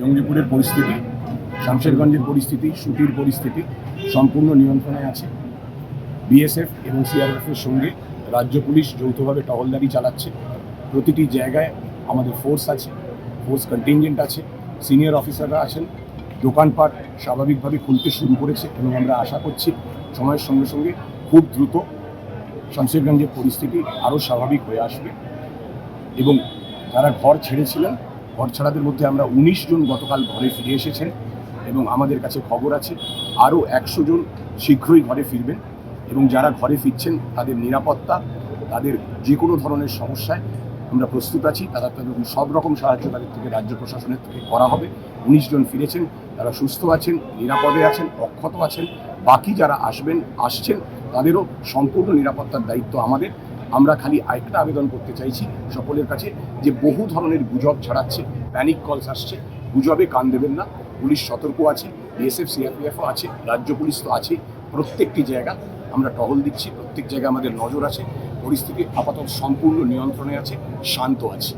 জঙ্গিপুরের পরিস্থিতি, শামশেরগঞ্জের পরিস্থিতি, সুতির পরিস্থিতি সম্পূর্ণ নিয়ন্ত্রণে আছে। বিএসএফ এবং সিআরএফের সঙ্গে রাজ্য পুলিশ যৌথভাবে টহলদারি চালাচ্ছে। প্রতিটি জায়গায় আমাদের ফোর্স আছে ফোর্স কন্টিনজেন্ট আছে সিনিয়র অফিসাররা আছেন। দোকানপাট স্বাভাবিকভাবে খুলতে শুরু করেছে এবং আমরা আশা করছি সময়ের সঙ্গে সঙ্গে খুব দ্রুত শামশেরগঞ্জের পরিস্থিতি আরও স্বাভাবিক হয়ে আসবে। এবং যারা ঘর ছেড়েছিলেন ঘর ছাড়াদের মধ্যে আমরা উনিশ জন গতকাল ঘরে ফিরে এসেছেন এবং আমাদের কাছে খবর আছে আরও একশো জন শীঘ্রই ঘরে ফিরবেন এবং যারা ঘরে ফিরছেন, তাদের নিরাপত্তা, তাদের যে কোনো ধরনের সমস্যায় আমরা প্রস্তুত আছি। তারা তাদের সব রকম সাহায্য তাদের থেকে রাজ্য প্রশাসনের থেকে করা হবে। উনিশ জন ফিরেছেন, তারা সুস্থ আছেন, নিরাপদে আছেন, অক্ষত আছেন। বাকি যারা আসবেন, আসছেন, তাদেরও সম্পূর্ণ নিরাপত্তার দায়িত্ব আমাদের। আমরা খালি আরেকটা আবেদন করতে চাইছি সকলের কাছে যে বহু ধরনের গুজব ছাড়াচ্ছে প্যানিক কলস আসছে, গুজবে কান দেবেন না, পুলিশ সতর্ক আছে বিএসএফ সিআরপিএফও আছে, রাজ্য পুলিশ তো আছে প্রত্যেকটি জায়গা আমরা টহল দিচ্ছি, প্রত্যেক জায়গায় আমাদের নজর আছে, পরিস্থিতি আপাতত সম্পূর্ণ নিয়ন্ত্রণে আছে, শান্ত আছে।